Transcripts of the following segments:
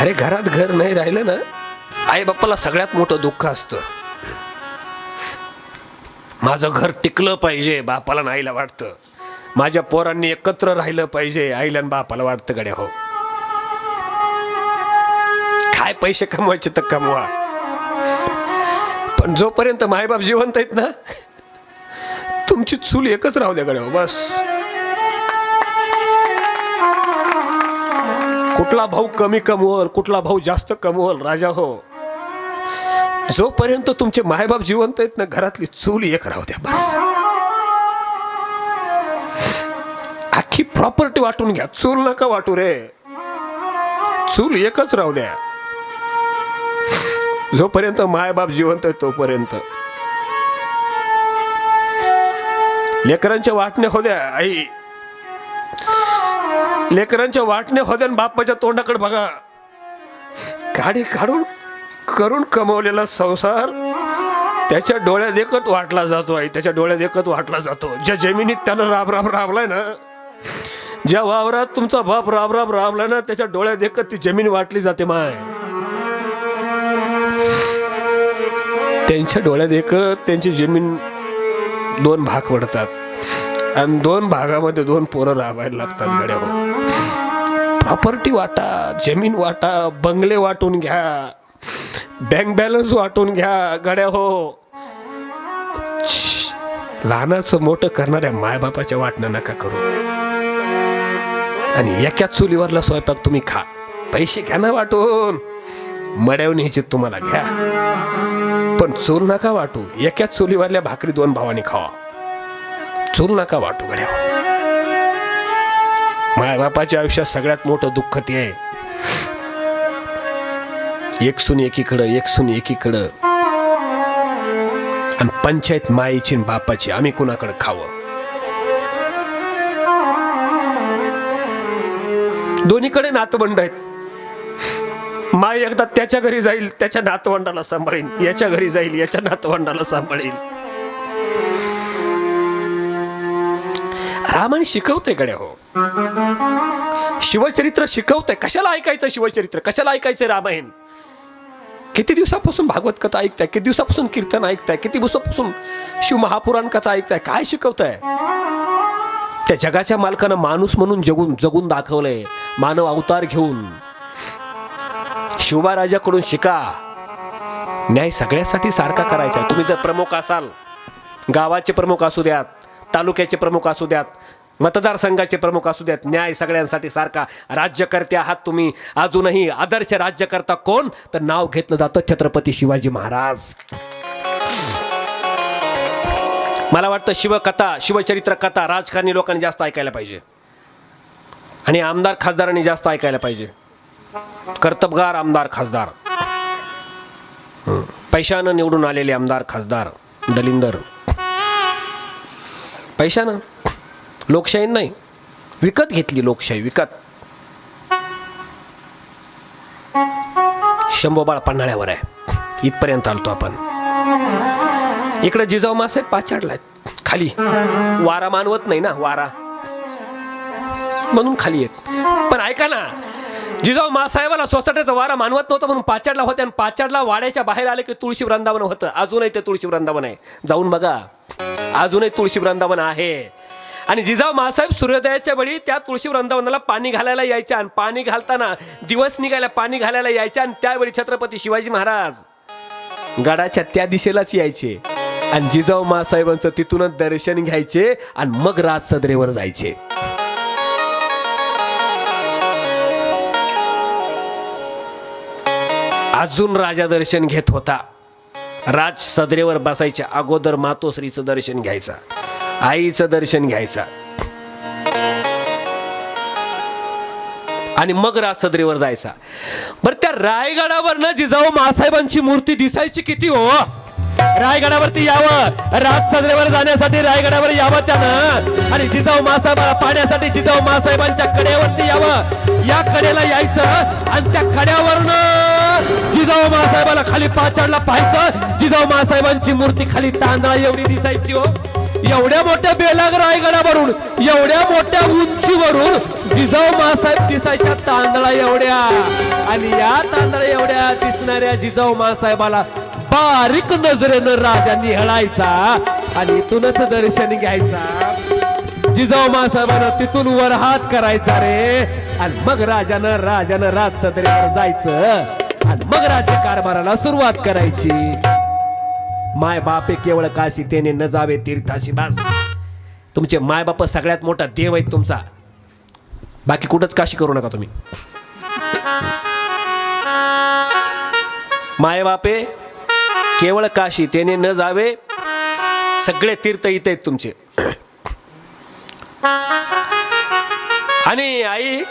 अरे घरात घर नाही राहिलं ना आई बाप्पाला सगळ्यात मोठं दुःख असतं. माझं घर टिकलं पाहिजे बापाला आणि आईला वाटतं. माझ्या पोरांनी एकत्र राहिलं पाहिजे आईला आणि बापाला वाटतं गड्या हो. काय पैसे कमवायचे तर कमवा. पण जोपर्यंत मायबाप जिवंत आहेत ना तुमची चूल एकच राहू द्या गड्या हो बस. कुठला भाऊ कमी कमवल कुठला भाऊ जास्त कमवल राजा हो. जोपर्यंत तुमचे मायबाप जिवंत आहेत ना घरातली चूल एक राहू द्या बस. आखी प्रॉपर्टी वाटून घ्या चूल नका वाटू रे. चूल एकच राहू द्या. जोपर्यंत मायबाप जिवंत आहे तोपर्यंत. लेकरांच्या वाटण्या होद्या आई. लेकरांच्या वाटण्या होत्या आणि बापाच्या तोंडाकडे बघा. गाडी काढून करून कमवलेला संसार त्याच्या डोळ्या देखत वाटला जातो आहे त्याच्या डोळ्या देखत वाटला जातो. ज्या जमिनीत त्यानं राब राब राबलाय ना ज्या वावरात तुमचा बाप राब राब राबलाय ना त्याच्या डोळ्या देखत ती जमीन वाटली जाते माय. त्यांच्या डोळ्यात देखत त्यांची जमीन दोन भाग पडतात. आणि दोन भागामध्ये दोन पोरं राबायला लागतात गड्या हो प्रॉपर्टी वाटा जमीन वाटा बंगले वाटून घ्या बँक बॅलन्स वाटून घ्या गड्या हो. लहानाचं मोठं करणाऱ्या मायबापाच्या वाटणं नका करू. आणि एकाच चुलीवरला स्वयंपाक तुम्ही खा. पैसे घ्या ना वाटून. मड्यावून ह्याची तुम्हाला घ्या. पण चूल नका वाटू. एकाच चुलीवरल्या भाकरी दोन भावानी खावा. चूल नका वाटू गड्या हो. मायबापाच्या आयुष्यात सगळ्यात मोठं दुःख ते आहे. एक सुन एकीकडं एक सुन एकीकडं. आणि पंचायत माईची बापाची आम्ही कुणाकडे खावं? दोन्हीकडे नातवंड आहेत. माय एकदा त्याच्या घरी जाईल त्याच्या नातवंडाला सांभाळील याच्या घरी जाईल याच्या नातवंडाला सांभाळील रामाने शिकवते गड्या हो. शिवचरित्र शिकवतंय. कशाला ऐकायचं शिवचरित्र? कशाला ऐकायचं रामायण? किती दिवसापासून भागवत कथा ऐकताय? किती दिवसापासून कीर्तन ऐकताय? किती दिवसापासून शिव महापुराण कथा ऐकताय? काय शिकवताय? त्या जगाच्या मालकानं माणूस म्हणून जगून जगून दाखवलंय. मानव अवतार घेऊन. शिवबाराजाकडून शिका. न्याय सगळ्यासाठी सारखा करायचा तुम्ही जर प्रमुख असाल गावाचे प्रमुख असू द्यात तालुक्याचे प्रमुख असू द्यात मतदारसंघाचे प्रमुख असू द्यात न्याय सगळ्यांसाठी सारखा राज्यकर्ते आहात तुम्ही. अजूनही आदर्श राज्यकर्ता कोण? तर नाव घेतलं जातं छत्रपती शिवाजी महाराज. मला वाटतं शिवकथा शिवचरित्र कथा राजकारणी लोकांनी जास्त ऐकायला पाहिजे. आणि आमदार खासदारांनी जास्त ऐकायला पाहिजे. कर्तबगार आमदार खासदार. पैशानं निवडून आलेले आमदार खासदार दलिंदर. पैशानं. लोकशाही नाही. विकत घेतली लोकशाही विकत. शंभोबाळ पन्हाळ्यावर आहे. इथपर्यंत आलतो आपण. इकडे जिजाऊ मासे पाचाडलाय खाली. वारा मानवत नाही ना वारा. म्हणून खाली येत पण ऐका ना जिजाऊ मासाहेबाला सोसाट्याचा वारा मानवत नव्हता म्हणून पाचाडला होते आणि पाचाडला वाड्याच्या बाहेर आले की तुळशी वृंदावन होतं. अजूनही ते तुळशी वृंदावन आहे. जाऊन बघा. अजूनही तुळशी वृंदावन आहे. आणि जिजाऊ महासाहेब सूर्योदयाच्या वेळी त्या तुळशी वृंदावनाला पाणी घालायला यायच्या आणि पाणी घालताना दिवस निघायला पाणी घालायला यायच्या आणि त्यावेळी छत्रपती शिवाजी महाराज गडाच्या त्या दिशेलाच यायचे. आणि जिजाऊ मासाहेबांचं तिथूनच दर्शन घ्यायचे आणि मग राज सदरेवर जायचे. अजून राजा दर्शन घेत होता. राज सदरेवर बसायच्या अगोदर मातोश्रीचं दर्शन घ्यायचा. आईचं दर्शन घ्यायचा. आणि मग राजसदरीवर जायचा. बरं त्या रायगडावर ना जिजाऊ मासाहेबांची मूर्ती दिसायची किती हो? रायगडावरती यावं. राजसदरेवर जाण्यासाठी रायगडावर यावं त्यानं. आणि जिजाऊ मासाहेबाला पाहण्यासाठी जिजाऊ मासाहेबांच्या कड्यावरती यावं. या कड्याला यायचं आणि त्या कड्यावरनं जिजाऊ मासाहेबाला खाली पाचाडला पाहायचं. जिजाऊ मासाहेबांची मूर्ती खाली तांदळा एवढी दिसायची हो. एवढ्या मोठ्या बेलाग रायगडावरून एवढ्या मोठ्या उंचीवरून जिजाऊ मासाहेब दिसायच्या तांदळा एवढ्या. आणि या तांदळा एवढ्या दिसणाऱ्या जिजाऊ मासाहेबाला बारीक नजरेनं राजा निहळायचा आणि इथूनच दर्शन घ्यायचा. जिजाऊ मासाहेबानं तिथून वर हात करायचा रे. आणि मग राजानं राजानं राज सदरेवर जायचं. आणि मग राज्य कारभाराला सुरुवात करायची. माय बापे केवळ काशी तेने न जावे तीर्थाशी बास. तुमचे माय बाप सगळ्यात मोठा देव आहेत तुमचा. बाकी कुठंच काशी करू नका तुम्ही. माय बापे केवळ काशी तेने न जावे सगळे तीर्थ इथे आहेत तुमचे. आणि आई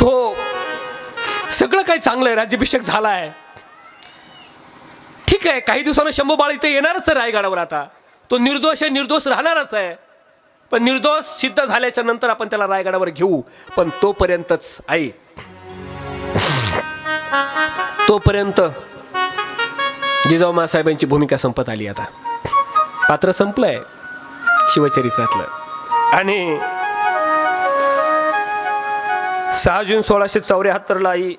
तो सगळं काही चांगलं आहे राज्याभिषेक झाला आहे ठीक आहे काही दिवसानं शंभू बाळ इथे येणारच आहे रायगडावर आता. तो निर्दोष आहे निर्दोष राहणारच आहे. पण निर्दोष सिद्ध झाल्याच्यानंतर आपण त्याला रायगडावर घेऊ. पण तोपर्यंतच आई. तोपर्यंत जिजाऊ मासाहेबांची भूमिका संपत आली आता. पात्र संपलंय शिवचरित्रातलं. आणि सहा जून सोळाशे चौऱ्याहत्तरला आई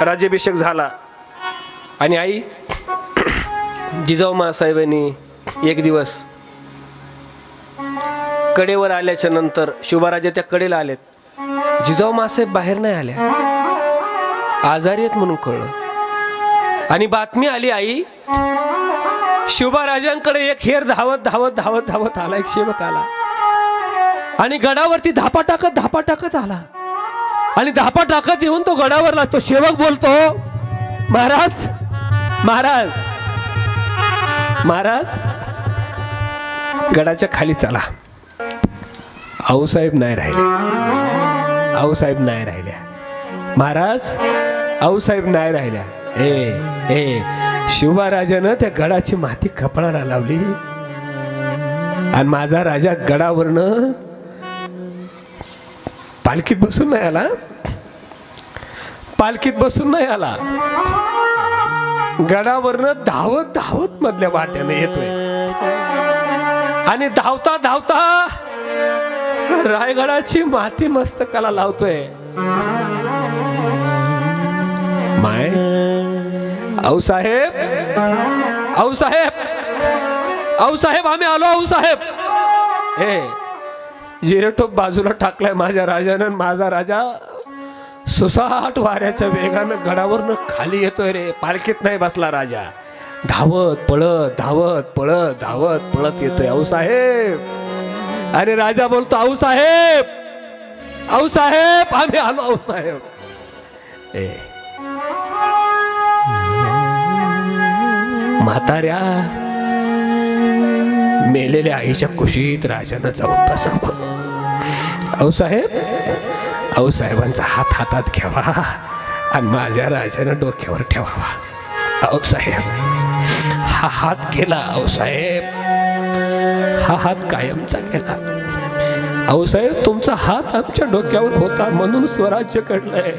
राज्याभिषेक झाला. आणि आई जिजाऊ मासाहेबांनी एक दिवस कडेवर आल्याच्यानंतर शिवराजे त्या कडेला आलेत. जिजाऊ मासाहेब बाहेर नाही आल्या आजारी आहेत म्हणून कळलं. आणि बातमी आली आई शिवबाराजांकडे एक हेर धावत धावत धावत धावत आला एक सेवक आला. आणि गडावरती धापा टाकत धापा टाकत आला. आणि धापा टाकत येऊन तो गडावरला तो सेवक बोलतो महाराज महाराज. महाराज गडाच्या खाली चला. आऊसाहेब नाही राहिले. आऊसाहेब नाही राहिल्या. महाराज आऊसाहेब नाही राहिल्या. ए ए शिवराजानं त्या गडाची माती कपडाला लावली. आणि माझा राजा गडावरनं पालखीत बसून नाही आला. पालखीत बसून नाही आला. गडावरनं धावत धावत मधल्या वाट्याने येतोय. आणि धावता धावता रायगडाची माती मस्तकाला लावतोय. माय. आऊ साहेब. आऊ साहेब. आऊ साहेब आम्ही आलो आऊ साहेब. हे जिरेटोप बाजूला टाकलाय माझ्या राजानं माझा राजा सुसाट वाऱ्याच्या वेगानं गडावरनं खाली येतोय रे. पालखीत नाही बसला राजा. धावत पळत धावत पळत धावत पळत येतोय. आऊ साहेब. अरे राजा बोलतो आऊ साहेब. आऊ साहेब आम्ही आलो आऊ साहेब. ए. म्हाताऱ्या मेलेल्या आईच्या कुशीत राजानं जाऊन बसावं साहेब. साहेब अहो साहेबांचा हात हातात घ्यावा आणि माझ्या राजानं डोक्यावर ठेवावा. अहो साहेब हा हात गेला अहो साहेब. हा हात कायमचा गेला अहो साहेब तुमचा हात आमच्या डोक्यावर होता म्हणून स्वराज्य घडलंय.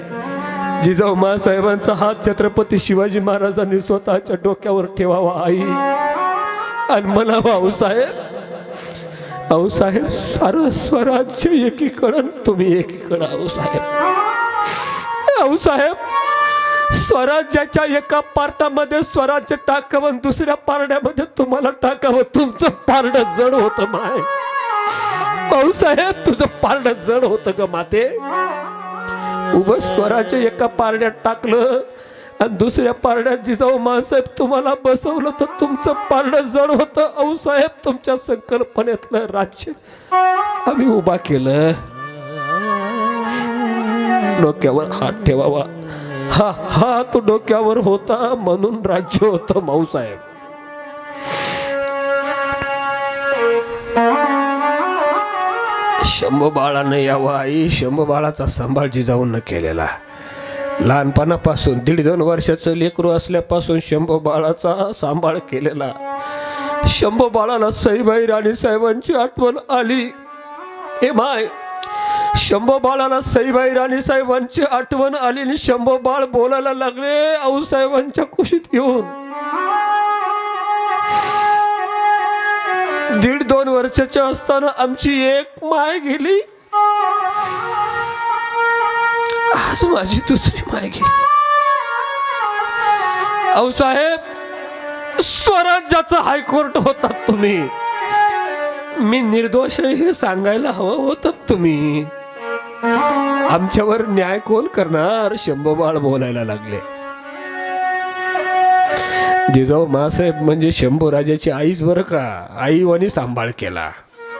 जिजाऊ मासाहेबांचा हात छत्रपती शिवाजी महाराजांनी स्वतःच्या डोक्यावर ठेवावा आई. आणि मला भाऊसाहेब साहेब सारं स्वराज्य एकीकडं तुम्ही एकीकडं आऊसाहेब आऊसाहेब स्वराज्याच्या एका पार्टामध्ये स्वराज्य टाकावं दुसऱ्या पारड्यामध्ये तुम्हाला टाकावं. तुमचं पारड जड होतं माय. भाऊसाहेब तुझं पारड जड होतं ग माते. उभं स्वराज्य एका पारड्यात टाकलं आणि दुसऱ्या पारड्यात जिजाऊ माणसाहेब तुम्हाला बसवलं तर तुमचं पारडं जड होतं. साहेब तुमच्या संकल्पनेतलं राज्य आम्ही उभा केलं. डोक्यावर हात ठेवावा. हा हात डोक्यावर होता म्हणून राज्य होतं माऊसाहेब शंभू बाळानं यावं आई. शंभू बाळाचा सांभाळ जिजाऊन केलेला. लहानपणापासून दीड दोन वर्षाचं लेकरू असल्यापासून शंभू बाळाचा सांभाळ केलेला. शंभू बाळाला सईबाई राणी साहेबांची आठवण आली. ए माय शंभू बाळाला सईबाई राणी साहेबांची आठवण आली आणि शंभू बाळ बोलायला लागले आऊसाहेबांच्या कुशीत येऊन. दीड दोन वर्षाच्या असताना आमची एक माय गेली. आज माझी दुसरी माय गेली. अहो साहेब स्वराज्याचा हायकोर्ट होतात तुम्ही मी निर्दोष हे सांगायला हवं होतं तुम्ही. आमच्यावर न्याय कोण करणार? शंभोबाळ बोलायला लागले. जिजाऊ मासाहेब म्हणजे शंभू राजाची आईच बरं का? आईवानी सांभाळ केला.